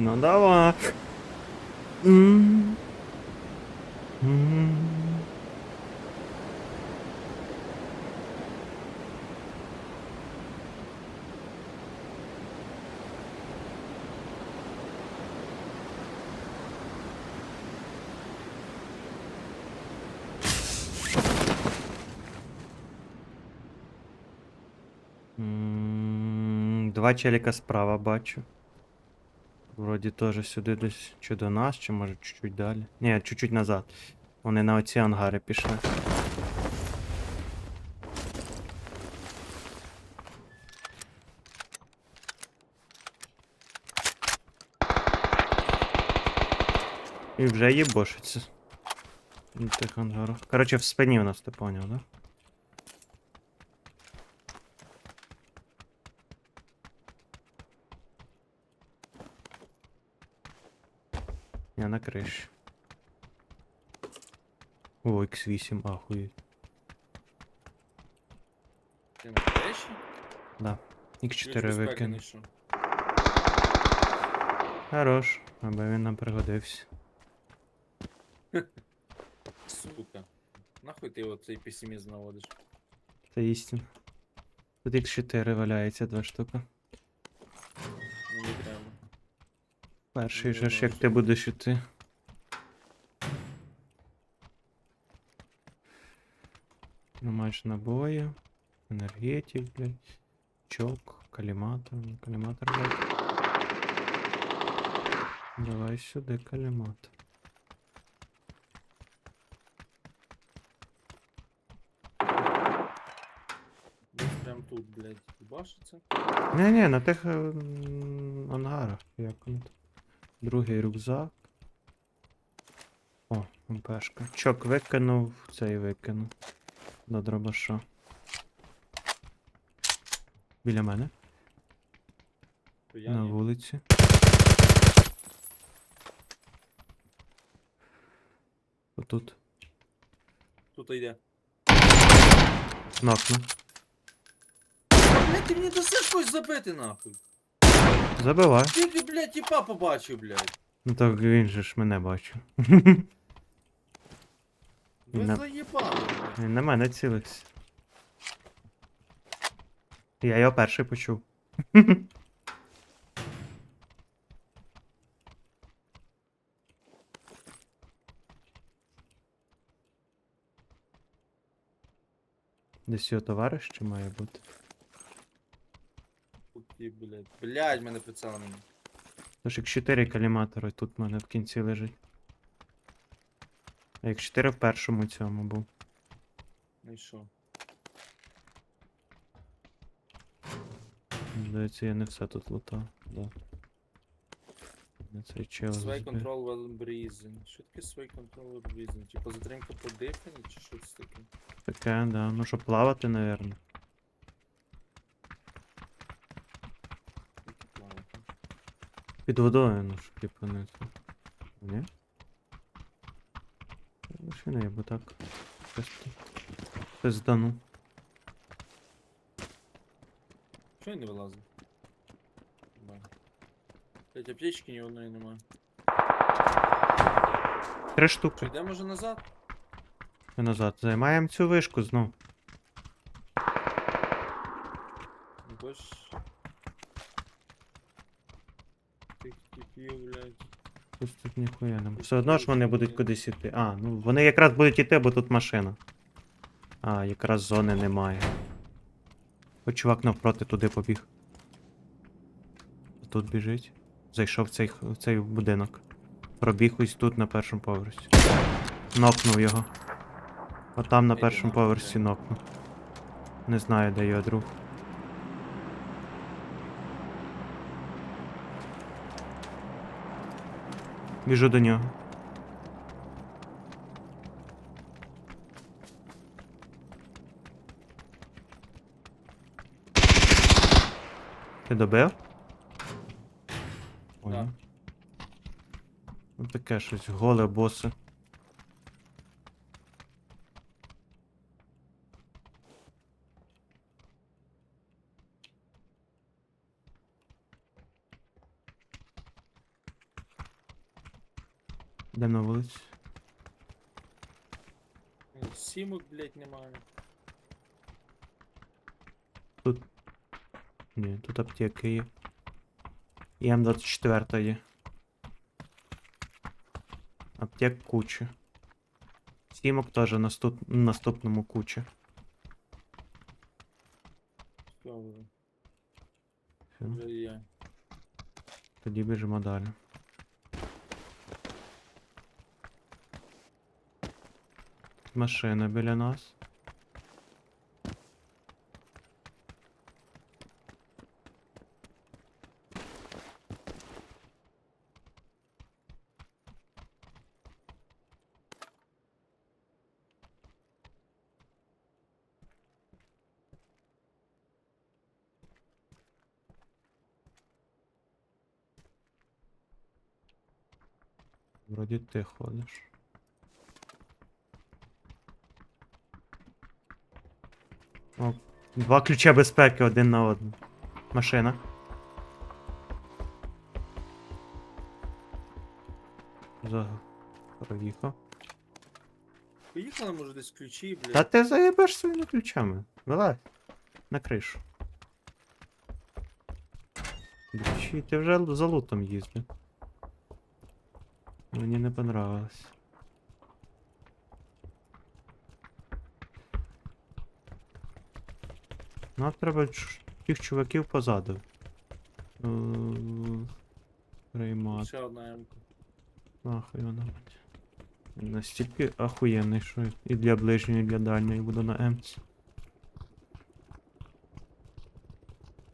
Ну давай. Два челіка справа бачу. Вроді теж сюди десь чи до нас, чи може чуть-чуть далі. Ні, чуть-чуть назад. Вони на оці ангари пішли. І вже їбошиться. Коротше, в спині у нас ти поняв, да? Я. О, X8, ахуєть. Ти на? Да. X4 Ключ безпеки викину. знайшов. Хорош, аби він нам пригодився. Сука. Нахуй ти оцей песимізм наводиш? Це істина. Тут X4 валяється два штука. Ну не треба. Перший Ну, же ж як ти будеш іти. Ну, маєш набої, енергетик, блядь, чок, каліматор, ну, каліматор, блядь. Давай сюди каліматор. Прям тут, блядь, башиться. Не-не, на тих м, ангарах, як там. Другий рюкзак. О, МПшка. Чок викинув, цей викинув. До дробаша. Біля мене, я на ні. вулиці. Отут. Тут йде. Нокну. Блядь, ти мені досиш когось забити нахуй. Забивай. Тільки, блядь, тіпа побачив, блядь. Ну так він же ж мене бачив. Ви На- заїбали. Він на мене цілився. Я його перший почув. Десь його товариш чи має бути? Хуй, блядь. Блядь, мене прицелено. Тож як 4 каліматори тут в мене в кінці лежить. А як 4 в першому цьому був. Ну і що? Здається, я не все тут лутав. Да. Не цей чел. Свay збив. control while breathing. Що таке sway control while breathing? Типа затримка по диханні чи що це таке? Таке, да. Ну щоб плавати, напевно. Під водою, ну щоб типу не це. Ні? Лише не, бо так. Просто. Пиздану. Чого я не вилазив? Ба. Блять, аптечки ні одної немає. Три Що, штуки. йдемо вже назад? Ми назад. Займаємо цю вишку знов. Ну, Бо ж... Тут ніхуя нема. Все одно ж вони будуть кудись іти. А, ну вони якраз будуть іти, бо тут машина. А, якраз зони немає. О, чувак навпроти туди побіг. Тут біжить. Зайшов в цей, в цей будинок. Пробіг ось тут на першому поверсі. Нокнув його. Отам на першому поверсі нокнув. Не знаю, де його друг. Біжу до нього. Ти добив? Понял. Ну таке щось, голе боси. Вулицю. Сімок, блядь, немає. Ні, тут аптеки є. І М24 є. Аптек куча. Сімок теж наступ... наступному куча. Все, тоді біжимо далі. Машина біля нас. Вроді ти ходиш. О, два ключа безпеки один на один. Машина. За... Проїхав. Поїхали, може, десь ключі, блядь. Та ти заєбеш своїми ключами. Вилазь. На кришу. Ключі, ти вже за лутом їздив. Мені не понравилось. Нам треба тих чуваків позаду. Е, Приймати. Ще одна М-ка. Нахуй вона мать. Настільки охуєнний, що і для ближньої, і для дальньої буду на Емці.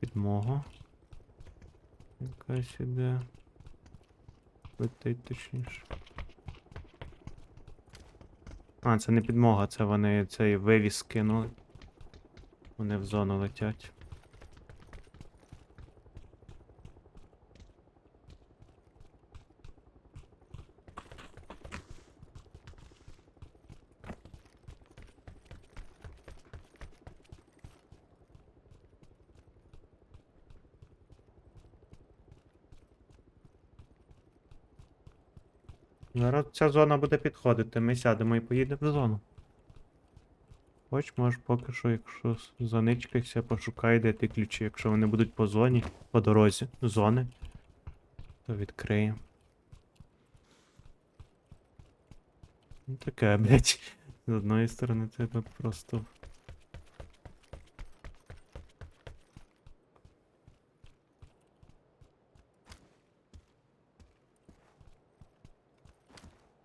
Підмога. Якась іде. Летить точніше. А, це не підмога, це вони цей вивіз кинули. Вони в зону летять. Зараз ця зона буде підходити, ми сядемо і поїдемо в зону. Хоч можеш поки що, якщо заничкайся, пошукай, де ті ключі. Якщо вони будуть по зоні, по дорозі зони, то відкриємо. Ну таке, блядь. З одної сторони тебе просто.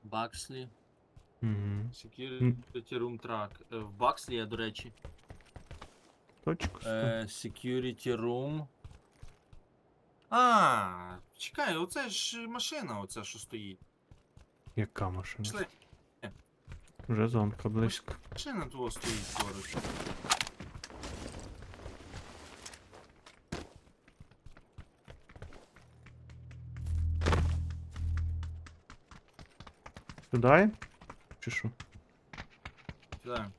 Бакслі. Угу. Security Room Track. Е, В Бакслі я, до речі. Точку. Е, Security Room. А, чекай, оце ж машина, оце що стоїть. Яка машина? Пішли. Вже зонка близько. Машина твого стоїть поруч. Сюди? Чи що? Сідаємо.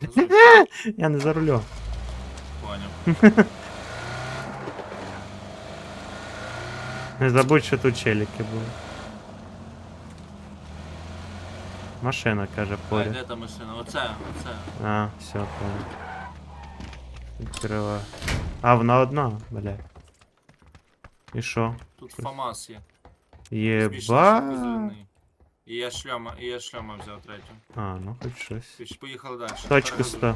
Я не за рулем. Поняв. Не забудь, що тут челіки були. Машина, каже, А, поряд. де та машина? Оце, оце. А, все, понял. Відкриваю. А, вона одна, блядь. І що? Тут Щось. ФАМАС є. Єба. І я шльома, і я шльома взяв третю. А, ну хоч щось. Піш- Поїхали далі. Точка 100.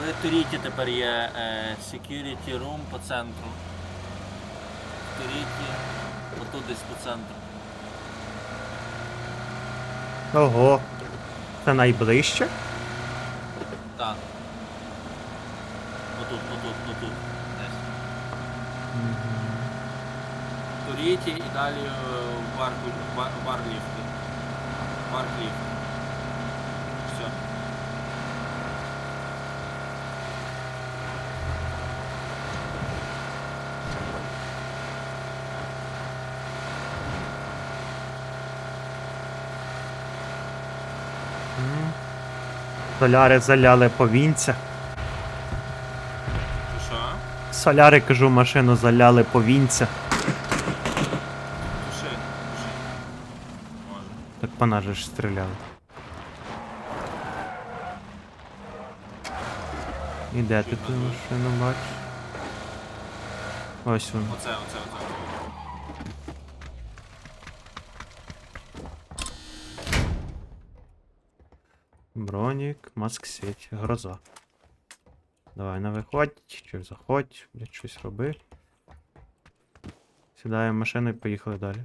В Туріті тепер є е, security room по центру. В Туріті, отут десь по центру. Ого. Це найближче? Так. Отут, отут, отут. Десь. В Туріті і далі е, барку, бар, барліфті. Баркліфт. Все. Соляри заляли повінця. Що? Соляри, кажу, машину заляли повінця. Так по нас же ж стріляли. І де ти ту машину бачиш? Ось він. Оце, оце, оце. Бронік, маск сеть, гроза. Давай на виходь, чи заходь, блядь, щось роби. Сідаємо в машину і поїхали далі.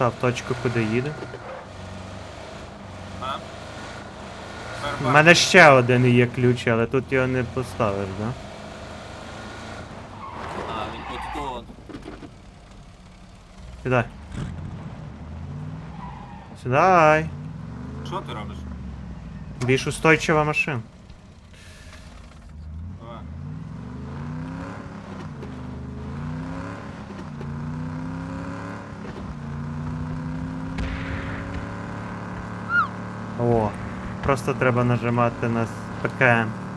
Та, в точку куди їде. А? У мене ще один є ключ, але тут його не поставиш, да? А, він тут. Сідай. Сідай. Що ти робиш? Більш устойчива машина. Давай. О, просто треба нажимати на ПКМ.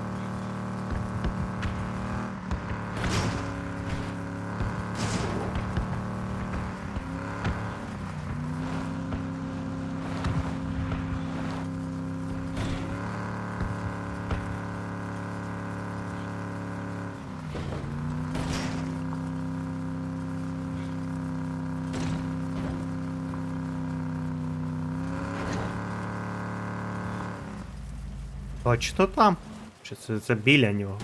Точно там? Чи це, це біля нього?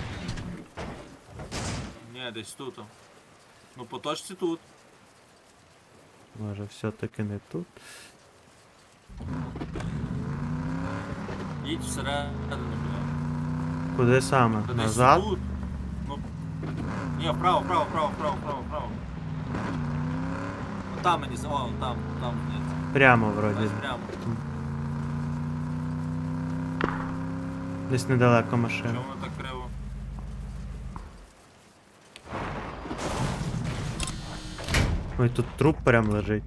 Ні, десь тут. Ну, по точці тут. Може все-таки не тут. Їдь всередину, бля. Куди саме? Та десь Назад? тут. Ну. Ні, вправо, вправо, вправо, вправо, вправо, вправо. Ну, Там мені, з- о, там, там, ні. Прямо вроді. Прямо. Десь недалеко машина. Чому так криво? Ой, тут труп прям лежить.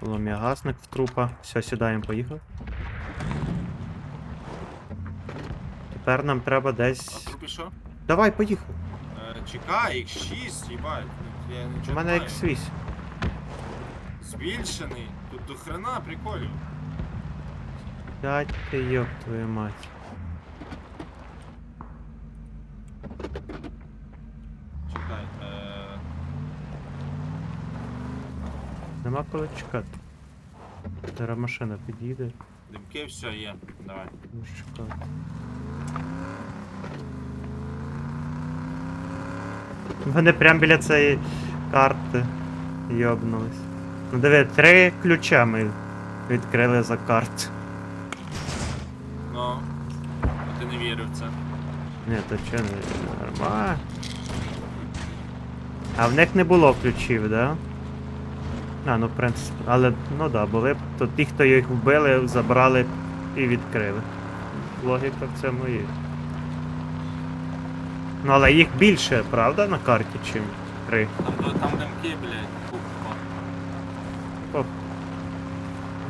Полум'ягасник в трупа. Все, сідаємо, поїхали. Тепер нам треба А десь. трупі що? Давай, поїхали. Е, чекай, X6, їбать. Я У мене не маю. X8. Збільшений. Тут до хрена приколів. Дядь ти йоб твою мать. Чекай. Е... Нема коли чекати. Зараз машина підійде. Димки, все є. Давай. Будеш чекати. Вони прям біля цієї карти йобнулись. Ну диви, три ключа ми відкрили за карту. Ні, то че не нормально. А в них не було ключів, да? А, ну в принципі. Але ну да, були б. То ті, хто їх вбили, забрали і відкрили. Логіка в цьому є. Ну але їх більше, правда, на карті, чим три. Там, там димки, блядь. Купа.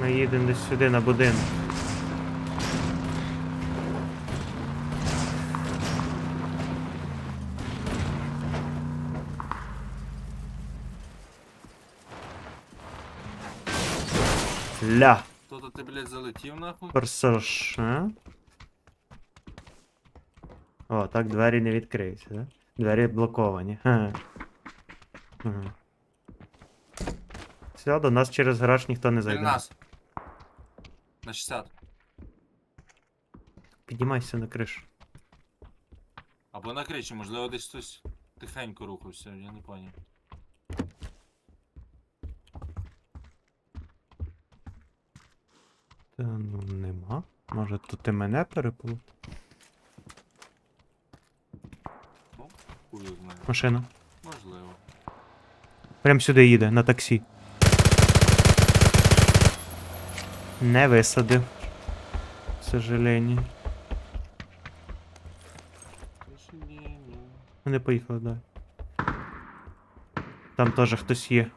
Ми їдемо десь сюди на будинок. Ля. Хто-то ти, блядь, залетів нахуй? А? О, так двері не відкриються, да? Двері блоковані. Ха. Ага. Все, до нас через гараж ніхто не Біля зайде. нас. На 60. Піднімайся на кришу. Або на кричі, можливо, десь хтось тихенько рухався, я не поняв. Та ну нема. Може тут і мене? Хуй його. Машина. Можливо. Прям сюди їде, на таксі. Не висадив. К сожалению. Вони поїхали далі. Там теж хтось є.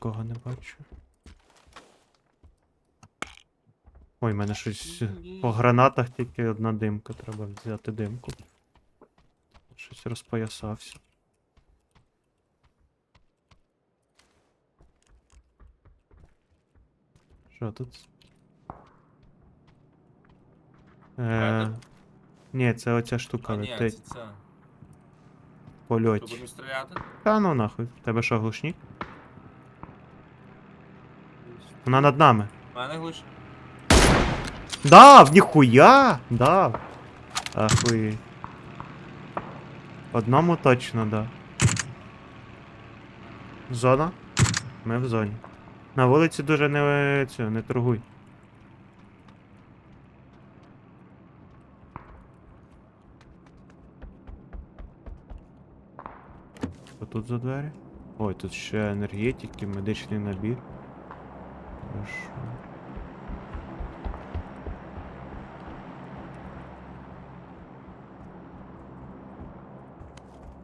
Нікого не бачу. Ой, в мене щось по гранатах тільки одна димка, треба взяти димку. Щось розпоясався. Що тут? Е, ні, це оця штука летить польоті. Та ну нахуй. Тебе що, глушник? Вона над нами. У мене глиш. Дав, ніхуя! Дав. Ахуй. Одному точно дав. Зона? Ми в зоні. На вулиці дуже не, цю, не торгуй. Що тут за двері? Ой, тут ще енергетики, медичний набір. Хорошо.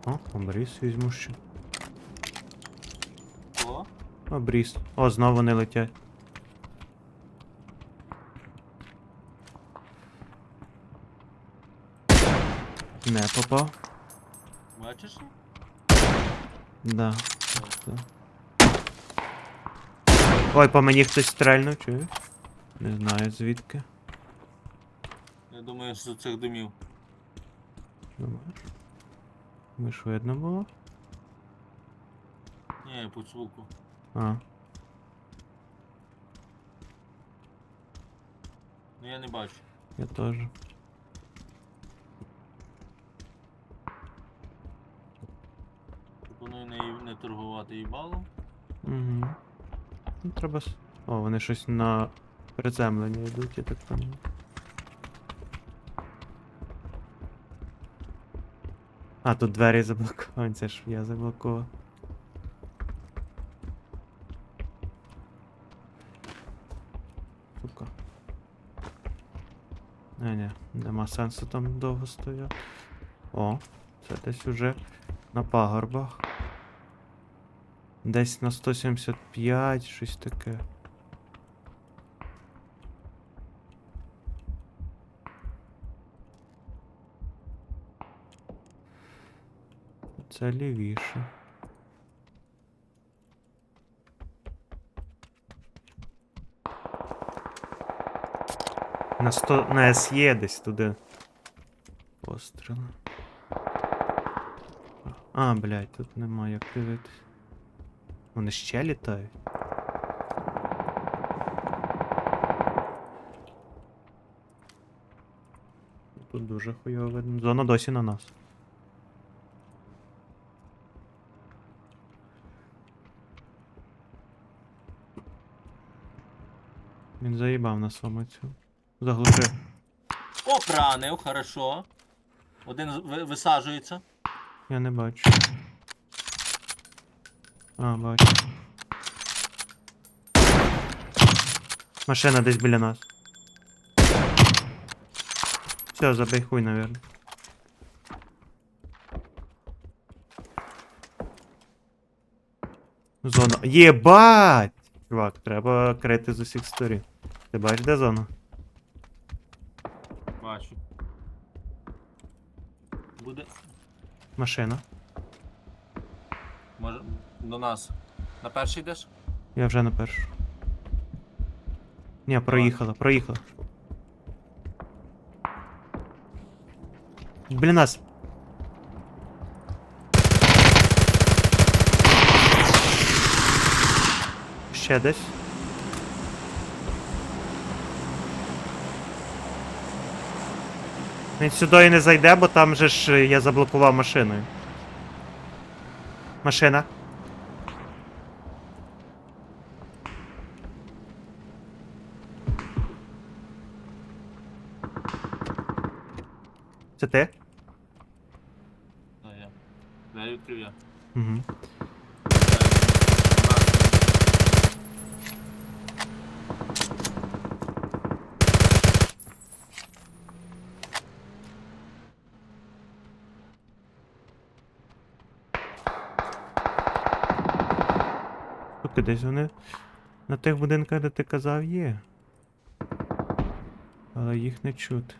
О, обріз візьму ще. О, Обріз. О, знову не летять. Не попав. бачиш? Да. да. Ой, по мені хтось стрельнув, чуєш? Не знаю звідки. Я думаю, що з цих домів. Думаєш? Ми ж видно було? Ні, по звуку. А. Ну я не бачу. Я теж. Пропоную не, не торгувати їбалом. Угу. Ну, треба. О, вони щось на приземлення йдуть, я так понял. А, тут двері заблоковані, це ж я заблокував. Сука. Не, не, нема сенсу там довго стояти. О, це десь уже на пагорбах. Десь на 175, щось таке. Це лівіше. На 100, на СЄ десь туди. Постріли. А, блядь, тут нема як дивитись. Вони ще літають. Тут дуже хуйово видно. Зона досі на нас. Він заїбав на своєму цю. Заглушив. О, пранив, хорошо. Один висаджується. Я не бачу. А, бачу. Машина десь біля нас. Все, забий хуй, наверное. Зона. Єбать! Чувак, треба крити з усіх сторін. Ти бачиш, де зона? Бачу. Буде. Машина. Може. До нас. На перший йдеш? Я вже на першу. Ні, проїхала, проїхала. Біля нас. Ще десь. Він сюди і не зайде, бо там же ж я заблокував машиною. Машина. Це ти? Да, я. Двері відкрив я. Угу. Десь вони на тих будинках, де ти казав, є. Але їх не чути.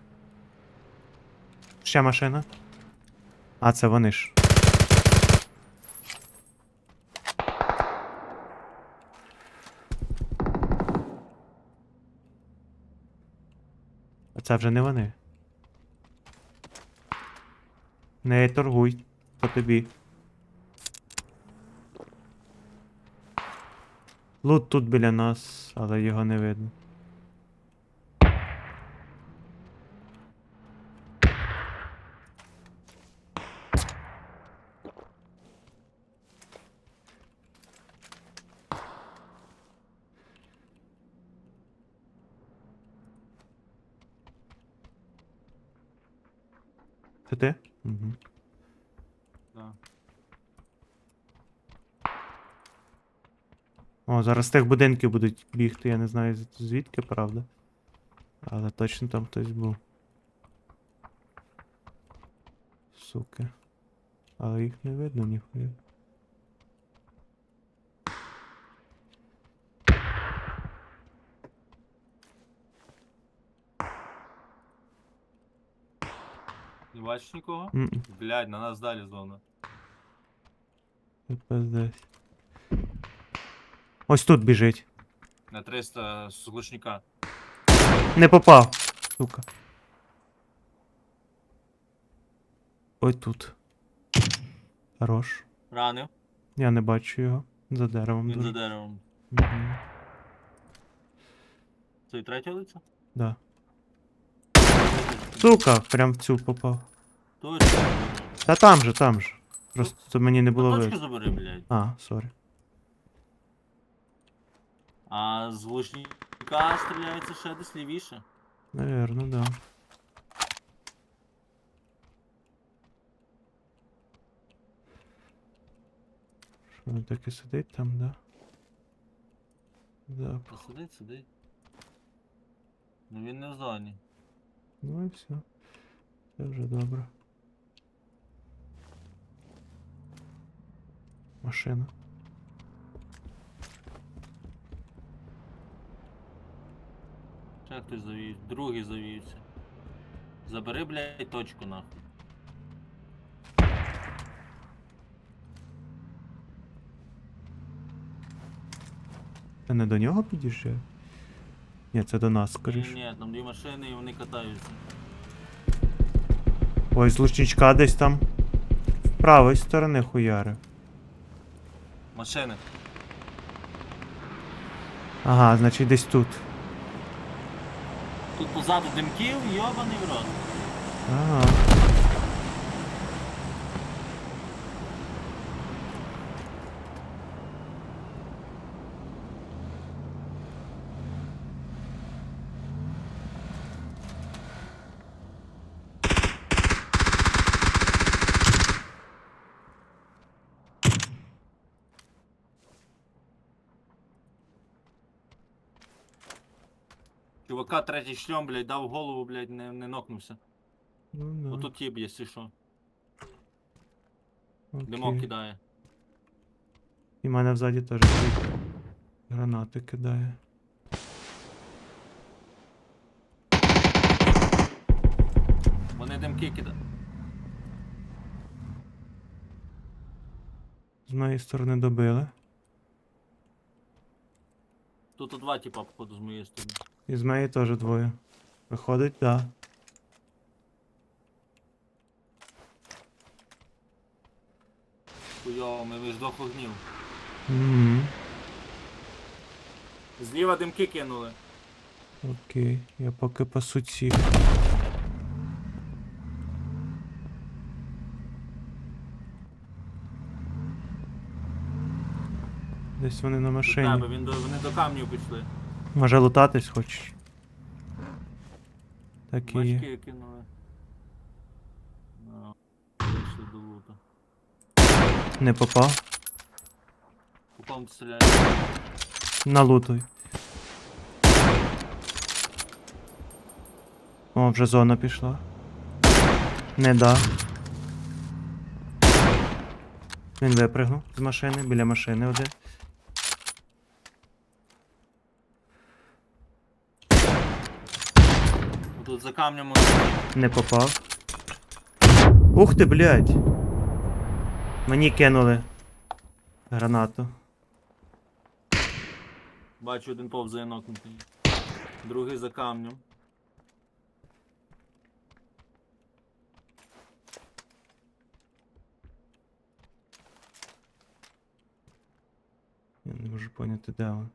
Ще машина. А, це вони ж. А це вже не вони. Не торгуй по тобі. Лут тут біля нас, але його не видно. Це ти? Угу. Да. О, зараз з тих будинків будуть бігти, я не знаю звідки, правда. Але точно там хтось був. Суки. Але їх не видно ніхуя. Бачиш нікого? М-м, Блядь, на нас далі зона. тут пиздець. Ось тут біжить. На 300 з глушника. Не попав. Сука. Ой тут. Хорош. Ранив. Я не бачу його. За деревом. Він дуже. за деревом. Мгм. Це і третя лиця? Да. Сука, прям в цю попав. Точно. Та там же, там же. Просто мені не було Точку видно. забери, блядь. А, сорі. А з глушника стріляється ще десь лівіше. Наверно, да. Що він таки сидить там, да? Да. Та сидить, сидить. Ну він не в зоні. Ну і все. Це вже добре. Машина. Ще хтось завів, другий завівся. Забери, блядь, точку нахуй. Це не до нього під'їжджає? Ні, це до нас, Ні, скоріше. ні, там дві машини і вони катаються. Ой, з лучничка десь там. З правої сторони хуяри. Машини. Ага, значить десь тут. Тут позаду димків, йобаний в рот. Ага. Чувака третій шльом, блядь, дав голову, блядь, не, не нокнувся. Ну, да. Отут тіп, якщо що. окей. Димок кидає. І мене взаді теж. Гранати кидає. Вони димки кидають. З моєї сторони добили. Тут два типа, походу, з моєї сторони. І з теж двоє. Виходить, да. Хуйово, ми між двох вогнів. Угу. Зліва димки кинули. Окей. Я поки по суті. Десь вони на До машині. тебе, він до, вони до камнів пішли. Може лутатись хочеш? Так і є. Бачки кинули. Ну, Вийшли до лута. Не попав. По кому ти стріляєш? Налутуй. О, вже зона пішла. Не да. Він випрыгнув з машини, біля машини один. Тут за камнем. Не попав. Ух ти, блядь. Мені кинули гранату. Бачу, один повзає нокнутий. Другий за камнем. Я не можу поняти, де він.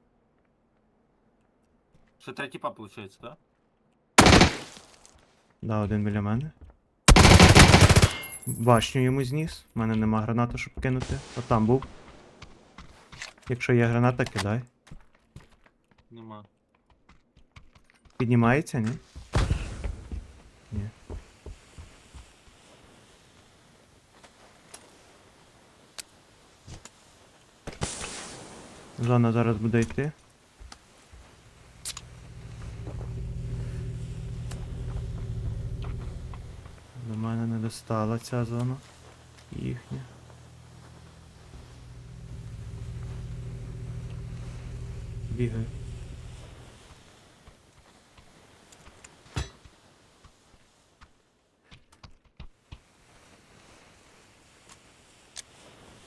Ще третій пап, виходить, так? Да, один біля мене. Башню йому зніс. У мене нема гранати, щоб кинути. А там був. Якщо є граната, кидай. Нема. Піднімається, ні? Ні. Зона зараз буде йти. Мене не достала ця зона. Їхня. Бігаю.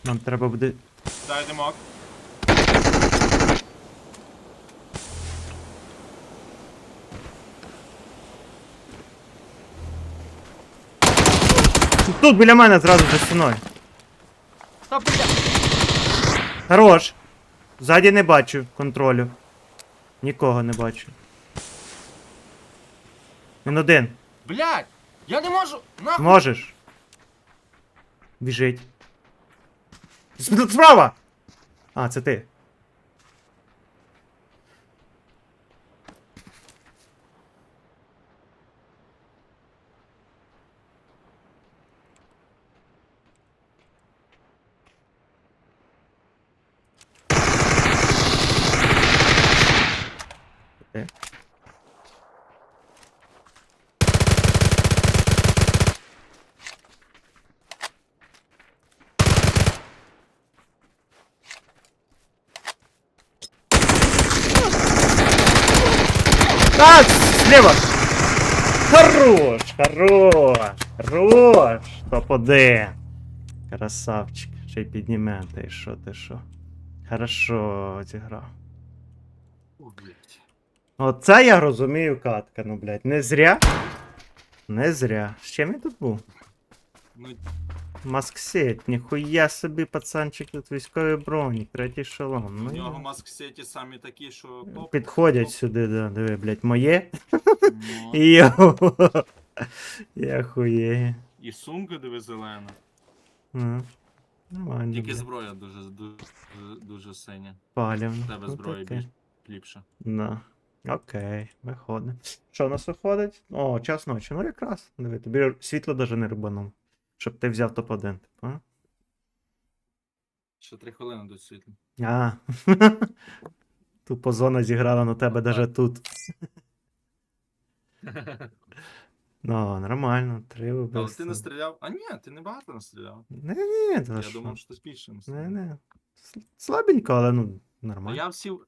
Нам треба буде. Дай димок. Тут біля мене зразу за стіною. Та бля! Хорош. Ззаді не бачу контролю. Нікого не бачу. Він один. Блядь! Я не можу! Нахуй! Можеш. Біжить. Справа! А, це. Ти. Так, слева. Хорош, хорош, хорош. Топ-1. Красавчик. Ще й підніме, ти що, ти що. Хорошо зіграв. Оце я розумію катка, ну блядь. Не зря. Не зря. З чим він тут був? Ну, Масксет, ніхуя собі, пацанчик, тут військовий бронік, третій шолом. у Ну, нього маск сеті самі такі, що. топ, Підходять топ. сюди, да, диви, блядь, моє. Ну, Йо. Я хуєю. І сумка диви зелена. Ну, Нормально. Тільки зброя дуже, дуже, дуже синя. Палівно. У тебе Ну, зброя таке. більш ліпша. Да. Окей, виходить. Що у нас виходить? О, час ночі. Ну якраз. Диви, тобі світло даже не рибанув. Щоб ти взяв топ-1, типу. а? Ще три хвилини до світла. А. Тупо зона зіграла на тебе даже тут. Ну, нормально, три Але ти не стріляв. А ні, ти не багато не стріляв. Не, не, та Я що? думав, що ти більше Не, стріляв. не. С- Слабенько, але ну, А нормально. я всів.